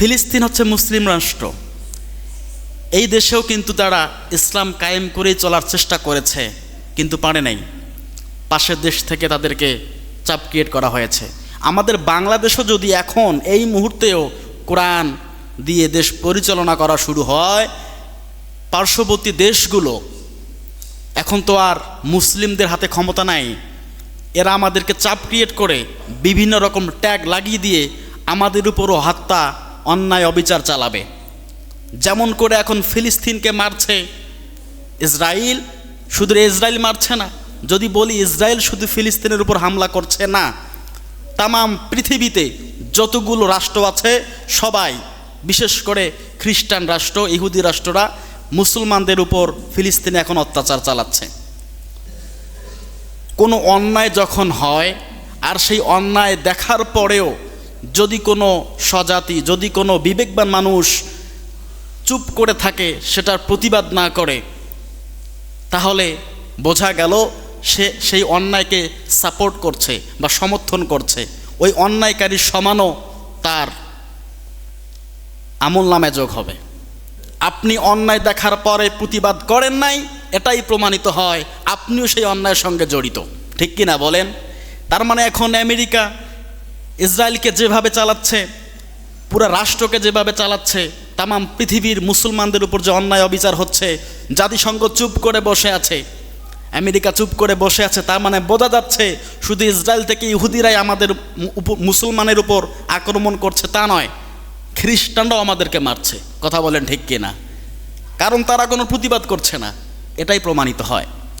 ফিলিস্তিন হচ্ছে মুসলিম রাষ্ট্র। এই দেশেও কিন্তু তারা ইসলাম কায়েম করেই চলার চেষ্টা করেছে, কিন্তু পারে নাই। পাশের দেশ থেকে তাদেরকে চাপ ক্রিয়েট করা হয়েছে। আমাদের বাংলাদেশও যদি এখন এই মুহূর্তেও কোরআন দিয়ে দেশ পরিচালনা করা শুরু হয়, পার্শ্ববর্তী দেশগুলো, এখন তো আর মুসলিমদের হাতে ক্ষমতা নাই। এরা আমাদেরকে চাপ ক্রিয়েট করে বিভিন্ন রকম ট্যাগ লাগিয়ে দিয়ে আমাদের উপরও হত্যা অন্যায় অবিচার চালাবে। যেমন করে এখন ফিলিস্তিনকে মারছে। ইসরায়েল শুধু ইসরায়েল মারছে না, যদি বলি ইসরায়েল শুধু ফিলিস্তিনের উপর হামলা করছে না, তামাম পৃথিবীতে যতগুলো রাষ্ট্র আছে, সবাই, বিশেষ করে খ্রিস্টান রাষ্ট্র, ইহুদি রাষ্ট্ররা, মুসলমানদের উপর ফিলিস্তিনে এখন অত্যাচার চালাচ্ছে। কোনো অন্যায় যখন হয়, আর সেই অন্যায় দেখার পরেও যদি কোনো স্বজাতি, যদি কোনো বিবেকবান মানুষ চুপ করে থাকে, সেটার প্রতিবাদ না করে, তাহলে বোঝা গেল সে, সেই অন্যায়কে সাপোর্ট করছে বা সমর্থন করছে। ওই অন্যায়কারীর সমানও তার আমল নামে যোগ হবে। আপনি অন্যায় দেখার পরে প্রতিবাদ করেন নাই, এটাই প্রমাণিত হয়, আপনিও সেই অন্যায়ের সঙ্গে জড়িত। ঠিক কি না বলেন? তার মানে এখন আমেরিকা ইসরায়েলকে যেভাবে চালাচ্ছে, পুরো রাষ্ট্রকে যেভাবে চালাচ্ছে, তামাম পৃথিবীর মুসলমানদের উপর যে অন্যায় অবিচার হচ্ছে, জাতিসংঘ চুপ করে বসে আছে, আমেরিকা চুপ করে বসে আছে, তার মানে বোঝা যাচ্ছে শুধু ইসরায়েল থেকে ইহুদিরাই আমাদের মুসলমানের উপর আক্রমণ করছে তা নয়, খ্রিস্টানরাও আমাদেরকে মারছে, কথা বলেন ঠিক কিনা? কারণ তারা কোনো প্রতিবাদ করছে না, এটাই প্রমাণিত হয়।